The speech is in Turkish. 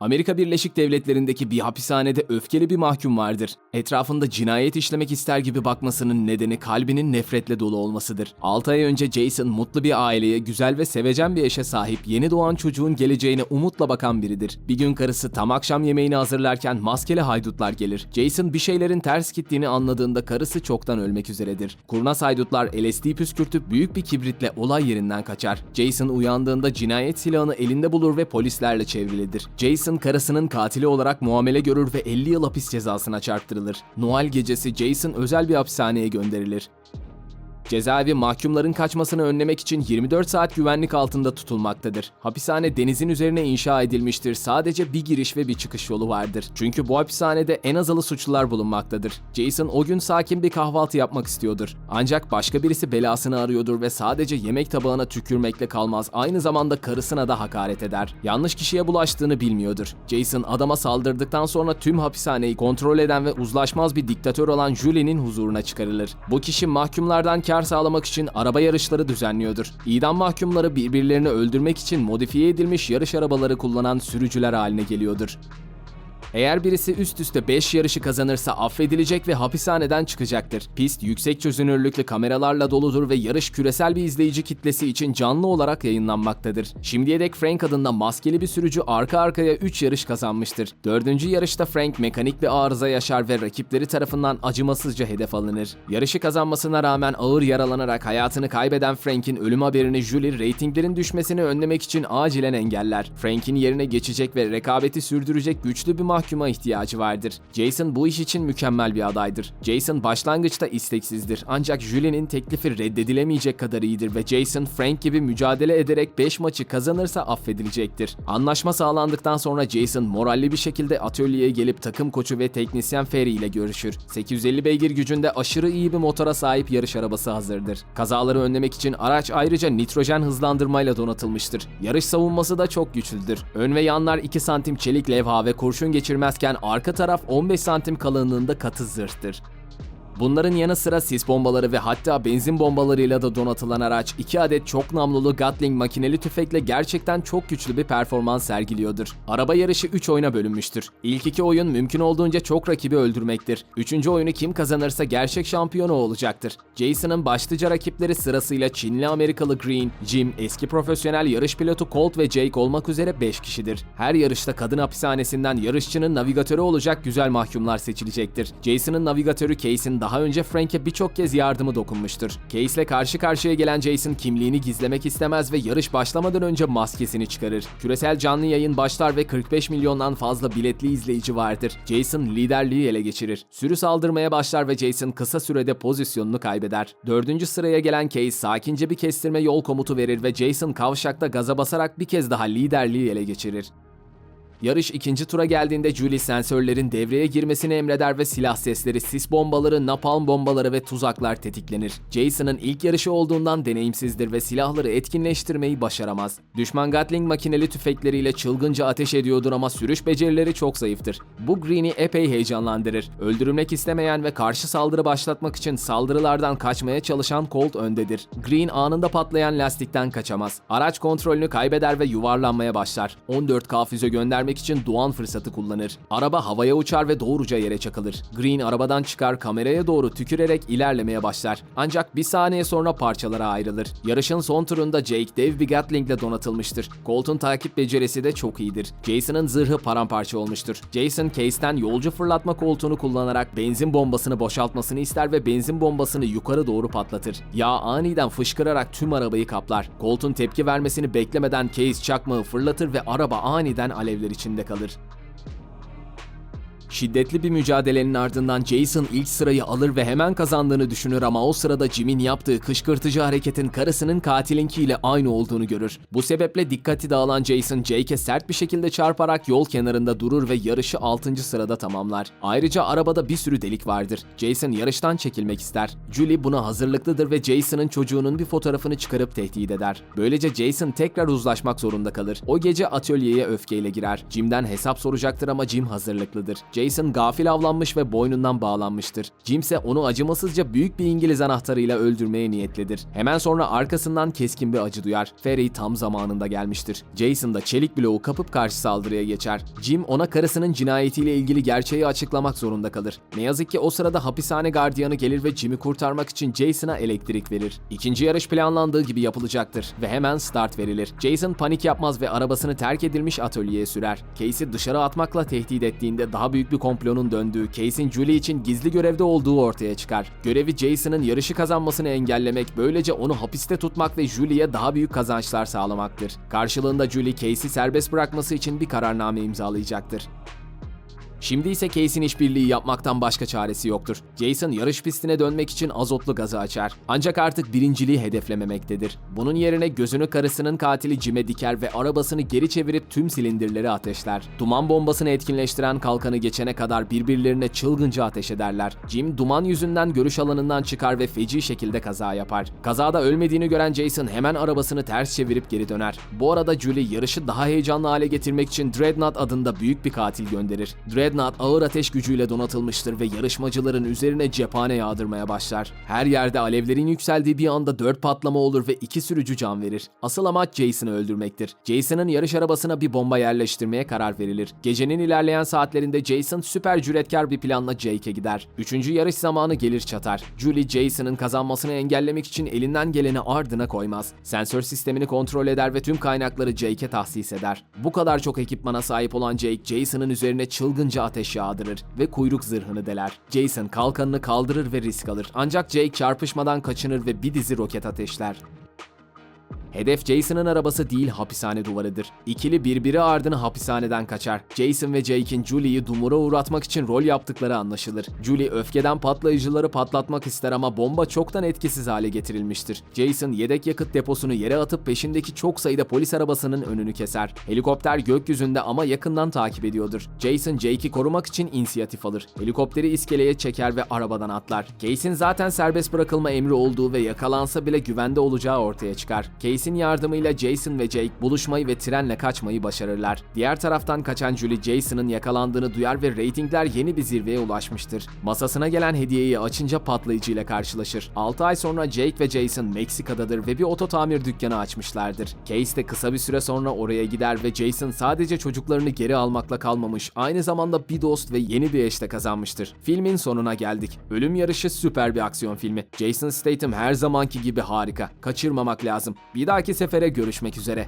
Amerika Birleşik Devletleri'ndeki bir hapishanede öfkeli bir mahkum vardır. Etrafında cinayet işlemek ister gibi bakmasının nedeni kalbinin nefretle dolu olmasıdır. 6 ay önce Jason mutlu bir aileye, güzel ve sevecen bir eşe sahip yeni doğan çocuğun geleceğine umutla bakan biridir. Bir gün karısı tam akşam yemeğini hazırlarken maskeli haydutlar gelir. Jason bir şeylerin ters gittiğini anladığında karısı çoktan ölmek üzeredir. Kurnaz haydutlar LSD püskürtüp büyük bir kibritle olay yerinden kaçar. Jason uyandığında cinayet silahını elinde bulur ve polislerle çevrilidir. Jason karısının katili olarak muamele görür ve 50 yıl hapis cezasına çarptırılır. Noel gecesi Jason özel bir hapishaneye gönderilir. Cezaevi mahkumların kaçmasını önlemek için 24 saat güvenlik altında tutulmaktadır. Hapishane denizin üzerine inşa edilmiştir. Sadece bir giriş ve bir çıkış yolu vardır. Çünkü bu hapishanede en azalı suçlular bulunmaktadır. Jason o gün sakin bir kahvaltı yapmak istiyordur. Ancak başka birisi belasını arıyordur ve sadece yemek tabağına tükürmekle kalmaz. Aynı zamanda karısına da hakaret eder. Yanlış kişiye bulaştığını bilmiyordur. Jason adama saldırdıktan sonra tüm hapishaneyi kontrol eden ve uzlaşmaz bir diktatör olan Julie'nin huzuruna çıkarılır. Bu kişi mahkumlardan kar sağlamak için araba yarışları düzenliyordur. İdam mahkumları birbirlerini öldürmek için modifiye edilmiş yarış arabaları kullanan sürücüler haline geliyordur. Eğer birisi üst üste 5 yarışı kazanırsa affedilecek ve hapishaneden çıkacaktır. Pist yüksek çözünürlüklü kameralarla doludur ve yarış küresel bir izleyici kitlesi için canlı olarak yayınlanmaktadır. Şimdiye dek Frank adında maskeli bir sürücü arka arkaya 3 yarış kazanmıştır. Dördüncü yarışta Frank mekanik bir arıza yaşar ve rakipleri tarafından acımasızca hedef alınır. Yarışı kazanmasına rağmen ağır yaralanarak hayatını kaybeden Frank'in ölüm haberini Julie reytinglerin düşmesini önlemek için acilen engeller. Frank'in yerine geçecek ve rekabeti sürdürecek güçlü bir mahkuma ihtiyacı vardır. Jason bu iş için mükemmel bir adaydır. Jason başlangıçta isteksizdir ancak Julie'nin teklifi reddedilemeyecek kadar iyidir ve Jason Frank gibi mücadele ederek 5 maçı kazanırsa affedilecektir. Anlaşma sağlandıktan sonra Jason moralli bir şekilde atölyeye gelip takım koçu ve teknisyen Ferry ile görüşür. 850 beygir gücünde aşırı iyi bir motora sahip yarış arabası hazırdır. Kazaları önlemek için araç ayrıca nitrojen hızlandırmayla donatılmıştır. Yarış savunması da çok güçlüdür. Ön ve yanlar 2 santim çelik levha ve kurşun geçirmezken arka taraf 15 santim kalınlığında katı zırhtır. Bunların yanı sıra sis bombaları ve hatta benzin bombalarıyla da donatılan araç 2 adet çok namlulu Gatling makineli tüfekle gerçekten çok güçlü bir performans sergiliyordur. Araba yarışı 3 oyuna bölünmüştür. İlk iki oyun mümkün olduğunca çok rakibi öldürmektir. Üçüncü oyunu kim kazanırsa gerçek şampiyonu olacaktır. Jason'ın başlıca rakipleri sırasıyla Çinli Amerikalı Green, Jim, eski profesyonel yarış pilotu Colt ve Jake olmak üzere 5 kişidir. Her yarışta kadın hapishanesinden yarışçının navigatörü olacak güzel mahkumlar seçilecektir. Jason'ın navigatörü Case'in daha önce Frank'e birçok kez yardımı dokunmuştur. Case ile karşı karşıya gelen Jason kimliğini gizlemek istemez ve yarış başlamadan önce maskesini çıkarır. Küresel canlı yayın başlar ve 45 milyondan fazla biletli izleyici vardır. Jason liderliği ele geçirir. Sürü saldırmaya başlar ve Jason kısa sürede pozisyonunu kaybeder. Dördüncü sıraya gelen Case sakince bir kestirme yol komutu verir ve Jason kavşakta gaza basarak bir kez daha liderliği ele geçirir. Yarış ikinci tura geldiğinde Julie sensörlerin devreye girmesini emreder ve silah sesleri, sis bombaları, napalm bombaları ve tuzaklar tetiklenir. Jason'ın ilk yarışı olduğundan deneyimsizdir ve silahları etkinleştirmeyi başaramaz. Düşman Gatling makineli tüfekleriyle çılgınca ateş ediyordur ama sürüş becerileri çok zayıftır. Bu Green'i epey heyecanlandırır. Öldürülmek istemeyen ve karşı saldırı başlatmak için saldırılardan kaçmaya çalışan Colt öndedir. Green anında patlayan lastikten kaçamaz. Araç kontrolünü kaybeder ve yuvarlanmaya başlar. 14K füze için doğan fırsatı kullanır. Araba havaya uçar ve doğruca yere çakılır. Green arabadan çıkar kameraya doğru tükürerek ilerlemeye başlar. Ancak bir saniye sonra parçalara ayrılır. Yarışın son turunda Jake dev bir Gatling ile donatılmıştır. Colt'un takip becerisi de çok iyidir. Jason'ın zırhı paramparça olmuştur. Jason Case'ten yolcu fırlatma koltuğunu kullanarak benzin bombasını boşaltmasını ister ve benzin bombasını yukarı doğru patlatır. Yağ aniden fışkırarak tüm arabayı kaplar. Colt'un tepki vermesini beklemeden Case çakmağı fırlatır ve araba aniden alevler içinde kalır. Şiddetli bir mücadelenin ardından Jason ilk sırayı alır ve hemen kazandığını düşünür ama o sırada Jim'in yaptığı kışkırtıcı hareketin karısının katilinkiyle aynı olduğunu görür. Bu sebeple dikkati dağılan Jason Jake'e sert bir şekilde çarparak yol kenarında durur ve yarışı 6. sırada tamamlar. Ayrıca arabada bir sürü delik vardır. Jason yarıştan çekilmek ister. Julie buna hazırlıklıdır ve Jason'ın çocuğunun bir fotoğrafını çıkarıp tehdit eder. Böylece Jason tekrar uzlaşmak zorunda kalır. O gece atölyeye öfkeyle girer. Jim'den hesap soracaktır ama Jim hazırlıklıdır. Jason Jason gafil avlanmış ve boynundan bağlanmıştır. Jim ise onu acımasızca büyük bir İngiliz anahtarıyla öldürmeye niyetlidir. Hemen sonra arkasından keskin bir acı duyar. Ferry tam zamanında gelmiştir. Jason da çelik bloğu kapıp karşı saldırıya geçer. Jim ona karısının cinayetiyle ilgili gerçeği açıklamak zorunda kalır. Ne yazık ki o sırada hapishane gardiyanı gelir ve Jim'i kurtarmak için Jason'a elektrik verir. İkinci yarış planlandığı gibi yapılacaktır ve hemen start verilir. Jason panik yapmaz ve arabasını terk edilmiş atölyeye sürer. Case'i dışarı atmakla tehdit ettiğinde daha büyük bir komplonun döndüğü, Case'in Julie için gizli görevde olduğu ortaya çıkar. Görevi Jason'ın yarışı kazanmasını engellemek, böylece onu hapiste tutmak ve Julie'ye daha büyük kazançlar sağlamaktır. Karşılığında Julie, Case'i serbest bırakması için bir kararname imzalayacaktır. Şimdi ise Case'in işbirliği yapmaktan başka çaresi yoktur. Jason yarış pistine dönmek için azotlu gazı açar. Ancak artık birinciliği hedeflememektedir. Bunun yerine gözünü karısının katili Jim'e diker ve arabasını geri çevirip tüm silindirleri ateşler. Duman bombasını etkinleştiren kalkanı geçene kadar birbirlerine çılgınca ateş ederler. Jim duman yüzünden görüş alanından çıkar ve feci şekilde kaza yapar. Kazada ölmediğini gören Jason hemen arabasını ters çevirip geri döner. Bu arada Julie yarışı daha heyecanlı hale getirmek için Dreadnought adında büyük bir katil gönderir. Dreadnought ağır ateş gücüyle donatılmıştır ve yarışmacıların üzerine cephane yağdırmaya başlar. Her yerde alevlerin yükseldiği bir anda dört patlama olur ve iki sürücü can verir. Asıl amaç Jason'ı öldürmektir. Jason'ın yarış arabasına bir bomba yerleştirmeye karar verilir. Gecenin ilerleyen saatlerinde Jason süper cüretkar bir planla Jake'e gider. Üçüncü yarış zamanı gelir çatar. Julie Jason'ın kazanmasını engellemek için elinden geleni ardına koymaz. Sensör sistemini kontrol eder ve tüm kaynakları Jake'e tahsis eder. Bu kadar çok ekipmana sahip olan Jake, Jason'ın üzerine çılgınca ateş yağdırır ve kuyruk zırhını deler. Jason kalkanını kaldırır ve risk alır. Ancak Jake çarpışmadan kaçınır ve bir dizi roket ateşler. Hedef Jason'ın arabası değil hapishane duvarıdır. İkili birbiri ardına hapishaneden kaçar. Jason ve Jake'in Julie'yi dumura uğratmak için rol yaptıkları anlaşılır. Julie öfkeden patlayıcıları patlatmak ister ama bomba çoktan etkisiz hale getirilmiştir. Jason yedek yakıt deposunu yere atıp peşindeki çok sayıda polis arabasının önünü keser. Helikopter gökyüzünde ama yakından takip ediyordur. Jason Jake'i korumak için inisiyatif alır. Helikopteri iskeleye çeker ve arabadan atlar. Case'in zaten serbest bırakılma emri olduğu ve yakalansa bile güvende olacağı ortaya çıkar. Case'in yardımıyla Jason ve Jake buluşmayı ve trenle kaçmayı başarırlar. Diğer taraftan kaçan Julie Jason'ın yakalandığını duyar ve reytingler yeni bir zirveye ulaşmıştır. Masasına gelen hediyeyi açınca patlayıcı ile karşılaşır. 6 ay sonra Jake ve Jason Meksika'dadır ve bir oto tamir dükkanı açmışlardır. Case de kısa bir süre sonra oraya gider ve Jason sadece çocuklarını geri almakla kalmamış, aynı zamanda bir dost ve yeni bir eş de kazanmıştır. Filmin sonuna geldik. Ölüm Yarışı süper bir aksiyon filmi. Jason Statham her zamanki gibi harika. Kaçırmamak lazım. Bir dahaki sefere görüşmek üzere.